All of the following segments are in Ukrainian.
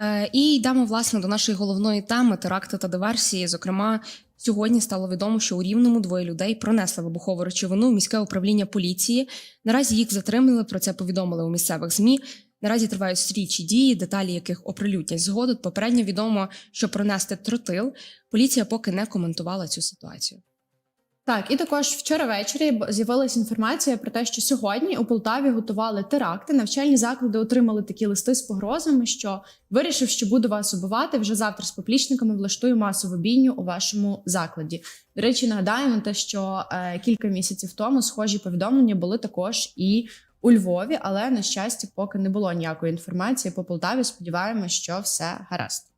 Е, І йдемо власне до нашої головної теми теракти та диверсії. Зокрема, сьогодні стало відомо, що у рівному двоє людей пронесли вибухову речовину в міське управління поліції. Наразі їх затримали. Про це повідомили у місцевих змі. Наразі тривають слідчі дії, деталі яких оприлюднять згодом. Попередньо відомо, що пронести тротил. Поліція поки не коментувала цю ситуацію. Так, і також вчора ввечері з'явилася інформація про те, що сьогодні у Полтаві готували теракти. Навчальні заклади отримали такі листи з погрозами, що вирішив, що буду вас убивати. Вже завтра з поплічниками влаштую масову бійню у вашому закладі. До речі, нагадаємо те, що е, кілька місяців тому схожі повідомлення були також і у Львові, але на щастя, поки не було ніякої інформації по Полтаві. Сподіваємося, що все гаразд.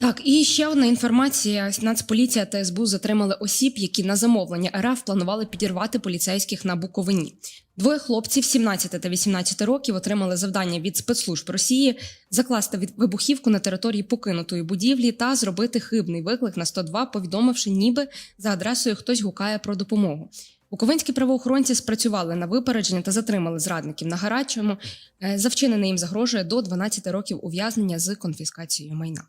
Так, і ще одна інформація: Нацполіція та СБУ затримали осіб, які на замовлення РФ планували підірвати поліцейських на Буковині. Двоє хлопців 17 та 18 років отримали завдання від спецслужб Росії закласти від- вибухівку на території покинутої будівлі та зробити хибний виклик на 102, повідомивши, ніби за адресою хтось гукає про допомогу. Буковинські правоохоронці спрацювали на випередження та затримали зрадників на гарячому. Е, За вчинене їм загрожує до 12 років ув'язнення з конфіскацією майна.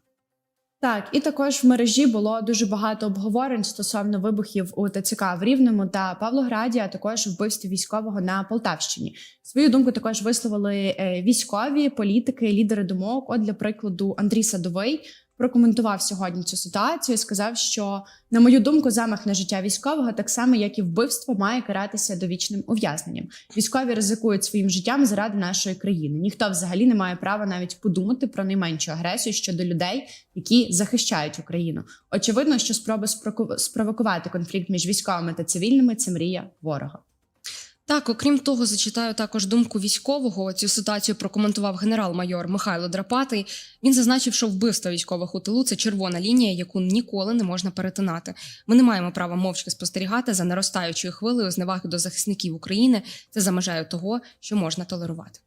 Так, і також в мережі було дуже багато обговорень стосовно вибухів у ТЦК в Рівному та Павлограді, а також вбивстві військового на Полтавщині. Свою думку також висловили е, військові, політики, лідери думок. От для прикладу, Андрій Садовий прокоментував сьогодні цю ситуацію. і Сказав, що на мою думку, замах на життя військового, так само як і вбивство, має каратися довічним ув'язненням. Військові ризикують своїм життям заради нашої країни. Ніхто взагалі не має права навіть подумати про найменшу агресію щодо людей, які захищають Україну. Очевидно, що спроби спровокувати конфлікт між військовими та цивільними це мрія ворога. Так, окрім того, зачитаю також думку військового. Цю ситуацію прокоментував генерал-майор Михайло Драпатий. Він зазначив, що вбивство військових у тилу це червона лінія, яку ніколи не можна перетинати. Ми не маємо права мовчки спостерігати за наростаючою хвилею зневаги до захисників України. Це за межею того, що можна толерувати.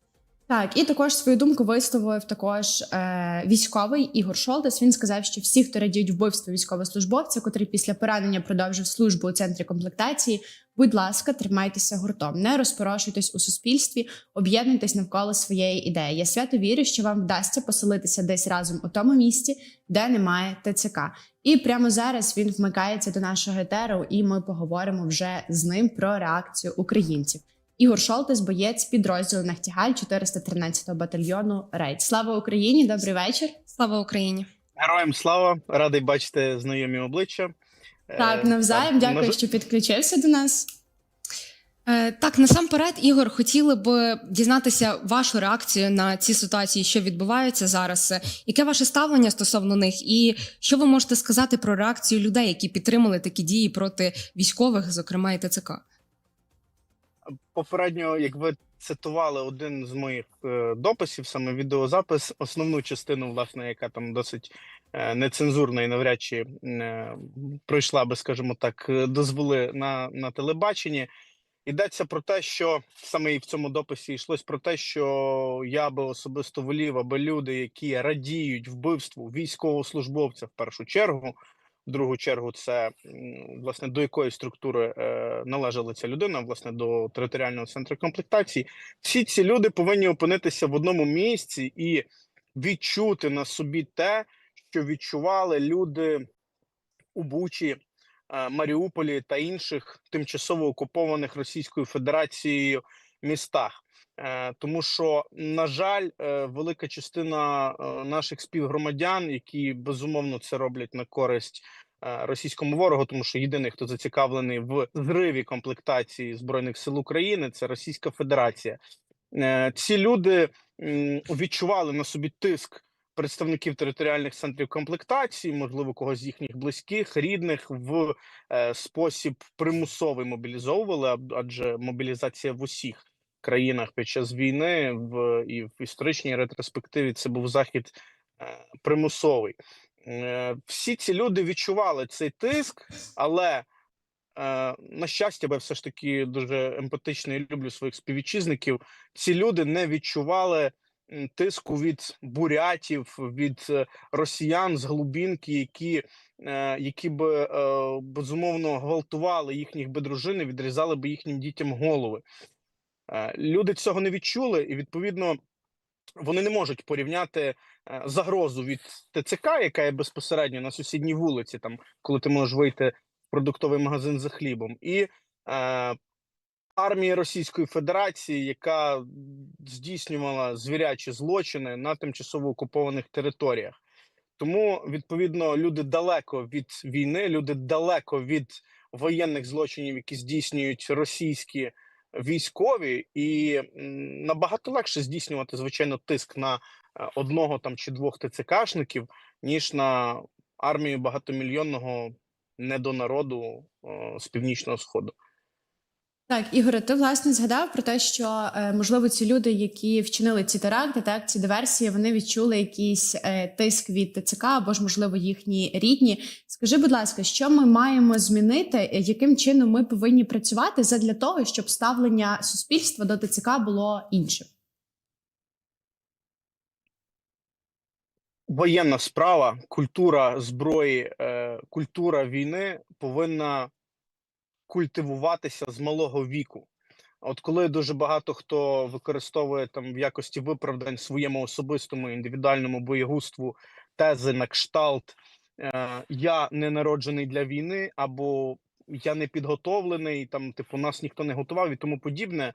Так, і також свою думку висловив також е, військовий Ігор Шолтес. Він сказав, що всі, хто радіють вбивству військовослужбовця, котрий після поранення продовжив службу у центрі комплектації, будь ласка, тримайтеся гуртом, не розпорошуйтесь у суспільстві, об'єднуйтесь навколо своєї ідеї. Я свято вірю, що вам вдасться поселитися десь разом у тому місці, де немає ТЦК. І прямо зараз він вмикається до нашого етеру, і ми поговоримо вже з ним про реакцію українців. Ігор Шолтес, боєць підрозділу Нахтігаль 413-го батальйону Рейд. Слава Україні! Добрий вечір. Слава Україні! Героям слава, радий бачити знайомі обличчя. Е, Так, навзаєм. Дякую, на- що підключився до нас. Е, так, насамперед, Ігор, хотіли б дізнатися вашу реакцію на ці ситуації, що відбуваються зараз. Е, Яке ваше ставлення стосовно них, і що ви можете сказати про реакцію людей, які підтримали такі дії проти військових, зокрема і ТЦК? Попередньо, як ви цитували один з моїх е, дописів, саме відеозапис, основну частину, власне, яка там досить е, нецензурна і навряд чи е, пройшла би, скажімо так, е, дозволи на, на телебаченні. Йдеться про те, що саме і в цьому дописі йшлось про те, що я би особисто волів, аби люди, які радіють вбивству військовослужбовця в першу чергу, в другу чергу, це власне до якої структури е, належала ця людина, власне, до територіального центру комплектації. Всі ці люди повинні опинитися в одному місці і відчути на собі те, що відчували люди у Бучі, е, Маріуполі та інших тимчасово окупованих Російською Федерацією містах. Е, Тому що, на жаль, е, велика частина наших співгромадян, які безумовно це роблять на користь російському ворогу, тому що єдиний, хто зацікавлений в зриві комплектації збройних сил України, це Російська Федерація. Ці люди відчували на собі тиск представників територіальних центрів комплектації, можливо, когось з їхніх близьких, рідних в е, спосіб примусовий мобілізовували, ад- адже мобілізація в усіх країнах під час війни в і в історичній ретроспективі це був захід е, примусовий. Е, Всі ці люди відчували цей тиск, але е, на щастя, бо я все ж таки дуже емпатично і люблю своїх співвітчизників. Ці люди не відчували тиску від бурятів, від е, росіян з глубинки, які, е, які би е, безумовно гвалтували їхніх би дружин, і відрізали би їхнім дітям голови. Люди цього не відчули, і відповідно вони не можуть порівняти загрозу від ТЦК, яка є безпосередньо на сусідній вулиці, там коли ти можеш вийти в продуктовий магазин за хлібом, і армії Російської Федерації, яка здійснювала звірячі злочини на тимчасово окупованих територіях. Тому відповідно люди далеко від війни, люди далеко від воєнних злочинів, які здійснюють російські військові, і набагато легше здійснювати звичайно тиск на е, одного там чи двох ТЦКшників, ніж на армію багатомільйонного недонароду е, з північного сходу. Так, Ігоре, ти власне згадав про те, що е, можливо ці люди, які вчинили ці теракти, так ці диверсії, вони відчули якийсь е, тиск від ТЦК або ж можливо їхні рідні. Скажи, будь ласка, що ми маємо змінити, е, яким чином ми повинні працювати задля того, щоб ставлення суспільства до ТЦК було іншим? воєнна справа, культура зброї, культура війни повинна культивуватися з малого віку. От коли дуже багато хто використовує там в якості виправдань своєму особистому індивідуальному боєгуству тези на кшталт е, я не народжений для війни, або я не підготовлений, там, типу, нас ніхто не готував і тому подібне.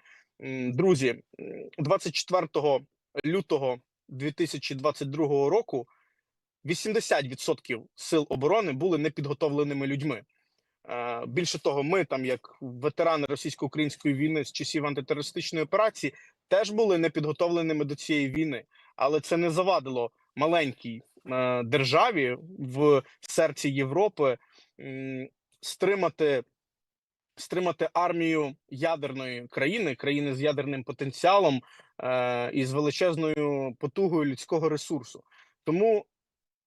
Друзі, м, 24 лютого 2022 року 80% сил оборони були непідготовленими людьми. Більше того, ми, там, як ветерани російсько-української війни з часів антитерористичної операції, теж були непідготовленими до цієї війни, але це не завадило маленькій е, державі в серці Європи стримати. Стримати армію ядерної країни, країни з ядерним потенціалом е, і з величезною потугою людського ресурсу. Тому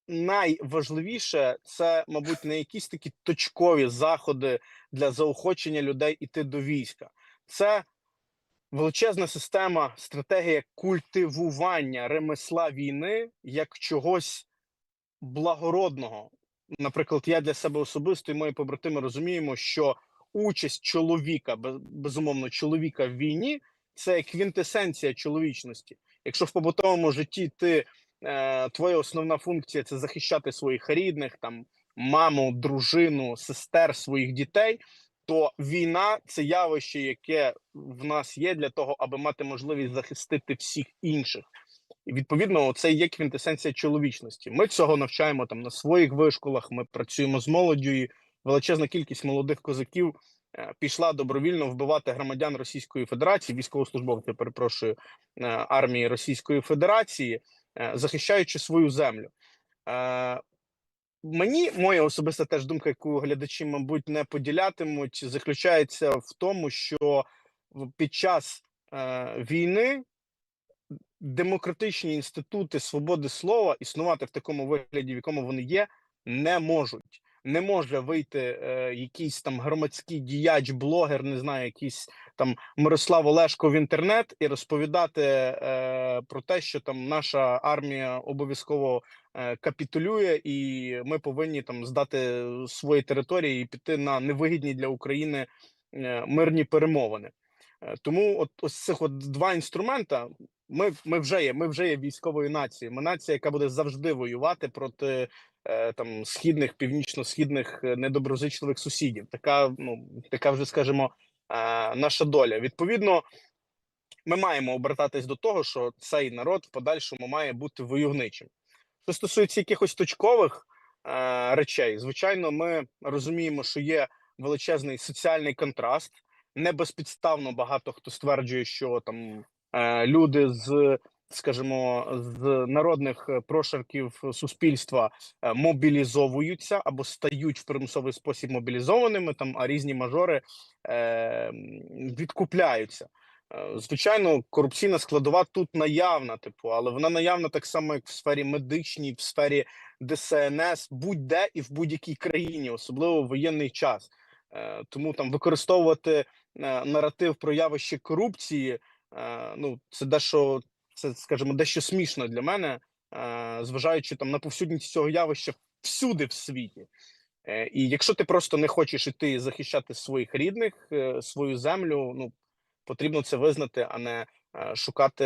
найважливіше це, мабуть, не якісь такі точкові заходи для заохочення людей іти до війська. Це величезна система, стратегія культивування ремесла війни як чогось благородного. Наприклад, я для себе особисто і мої побратими розуміємо, що участь чоловіка, безумовно, чоловіка в війні це квінтесенція чоловічності. Якщо в побутовому житті ти е, твоя основна функція це захищати своїх рідних, там маму, дружину, сестер, своїх дітей, то війна це явище, яке в нас є для того, аби мати можливість захистити всіх інших. І відповідно, це є квінтесенція чоловічності. Ми цього навчаємо там на своїх вишколах. Ми працюємо з молоддю, і величезна кількість молодих козаків е, пішла добровільно вбивати громадян Російської Федерації, військовослужбовців, перепрошую, е, армії Російської Федерації, захищаючи свою землю. Е, Мені моя особиста теж думка, яку глядачі, мабуть, не поділятимуть, заключається в тому, що під час е, війни демократичні інститути свободи слова існувати в такому вигляді, в якому вони є, не можуть. Не може вийти е, якийсь там громадський діяч, блогер, не знаю, якийсь там Мирослав Олешко в інтернет і розповідати е, про те, що там наша армія обов'язково е, капітулює, і ми повинні там здати свої території і піти на невигідні для України е, мирні перемовини. Е, Тому, от ось цих от два інструмента. Ми, ми вже є. Ми вже є військовою нацією. Ми нація, яка буде завжди воювати проти там східних, північно-східних е, недоброзичливих сусідів. Така, ну така вже скажімо, е, наша доля. Відповідно, ми маємо обертатись до того, що цей народ в подальшому має бути войовничим. Що стосується якихось точкових е, речей, звичайно, ми розуміємо, що є величезний соціальний контраст. Не безпідставно багато хто стверджує, що там е, люди з, скажімо, з народних е, прошарків суспільства е, мобілізовуються або стають в примусовий спосіб мобілізованими, там, а різні мажори е, відкупляються. Е, Звичайно, корупційна складова тут наявна, типу, але вона наявна так само, як в сфері медичній, в сфері ДСНС, будь-де і в будь-якій країні, особливо в воєнний час. Е, Тому там використовувати е, наратив про явище корупції, е, ну це дещо, це скажімо, дещо смішно для мене, е, зважаючи там на повсюдність цього явища всюди в світі. Е, І якщо ти просто не хочеш іти захищати своїх рідних, е, свою землю, ну потрібно це визнати, а не шукати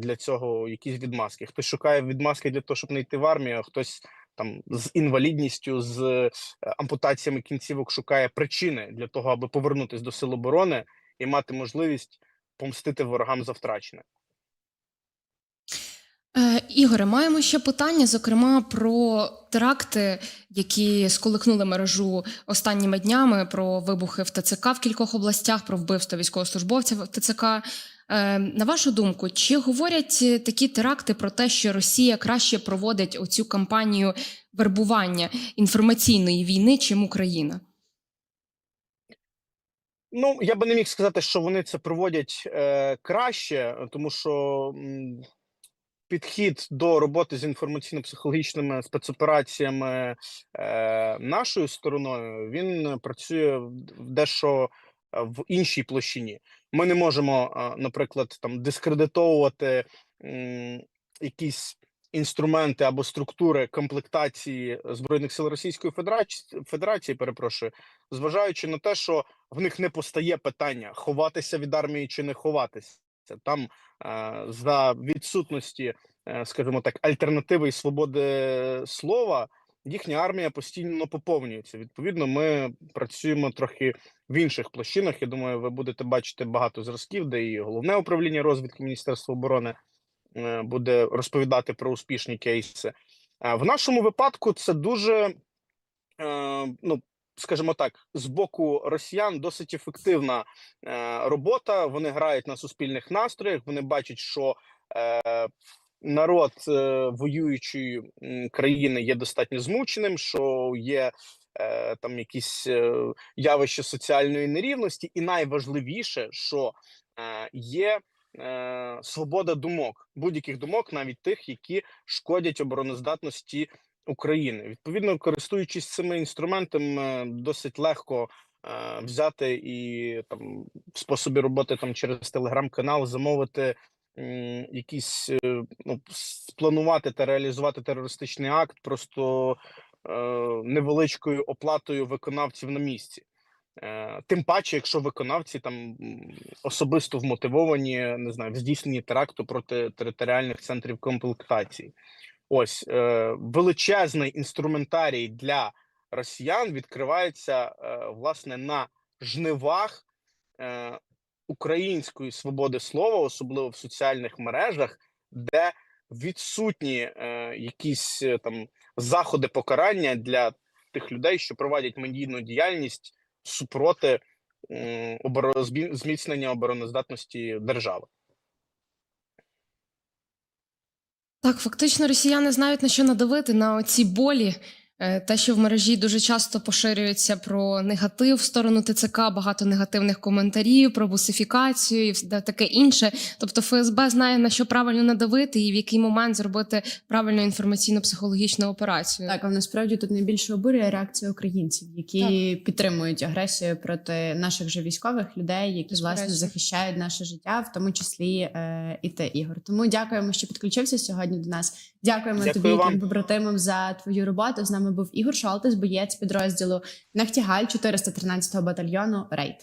для цього якісь відмазки. Хтось шукає відмазки для того, щоб не йти в армію, а хтось там з інвалідністю, з ампутаціями кінцівок шукає причини для того, аби повернутися до сил оборони і мати можливість помстити ворогам за втрачене. Е, Ігоре, маємо ще питання, зокрема про теракти, які сколихнули мережу останніми днями, про вибухи в ТЦК в кількох областях, про вбивство військовослужбовців в ТЦК. Е, На вашу думку, чи говорять такі теракти про те, що Росія краще проводить оцю кампанію вербування інформаційної війни, чим Україна? Ну, я би не міг сказати, що вони це проводять е, краще, тому що підхід до роботи з інформаційно-психологічними спецопераціями е, нашою стороною він працює дещо е, в іншій площині. Ми не можемо, е, наприклад, там дискредитовувати якісь інструменти або структури комплектації збройних сил Російської Федерації, Федерації, перепрошую, зважаючи на те, що в них не постає питання ховатися від армії чи не ховатися. Там е, за відсутності, е, скажімо так, альтернативи і свободи слова, їхня армія постійно поповнюється. Відповідно, ми працюємо трохи в інших площинах. Я думаю, ви будете бачити багато зразків, де і головне управління розвідки Міністерства оборони е, буде розповідати про успішні кейси. В нашому випадку це дуже ну скажімо так, з боку росіян досить ефективна е, робота. Вони грають на суспільних настроях. Вони бачать, що е, народ е, воюючої країни є достатньо змученим, що є там якісь явища соціальної нерівності, і найважливіше, що є. Свобода думок, будь-яких думок, навіть тих, які шкодять обороноздатності України. Відповідно, користуючись цими інструментами, досить легко е, взяти і там в способі роботи там через телеграм-канал замовити якісь е, ну, спланувати та реалізувати терористичний акт просто е, невеличкою оплатою виконавців на місці. Е, Тим паче, якщо виконавці там особисто вмотивовані, не знаю, в здійсненні теракту проти територіальних центрів комплектації. Ось е, величезний інструментарій для росіян відкривається е, власне на жнивах е, української свободи слова, особливо в соціальних мережах, де відсутні е, якісь е, там заходи покарання для тих людей, що проводять медійну діяльність супроти м, оборо- зміцнення обороноздатності держави. Так, фактично, росіяни знають на що надавити на оці болі. Е, Те, що в мережі дуже часто поширюється про негатив в сторону ТЦК, багато негативних коментарів, про бусифікацію і таке інше. Тобто ФСБ знає на що правильно надавити і в який момент зробити правильну інформаційно-психологічну операцію. Так, а насправді тут найбільше обурює реакція українців, які підтримують агресію проти наших же військових людей, які власне захищають наше життя, в тому числі е, і ти, Ігор. Тому дякуємо, що підключився сьогодні до нас. Дякуємо Дякую тобі, вам. побратимам, за твою роботу. З нами був Ігор Шолтес, боєць підрозділу Нахтігаль 413 батальйону Рейд.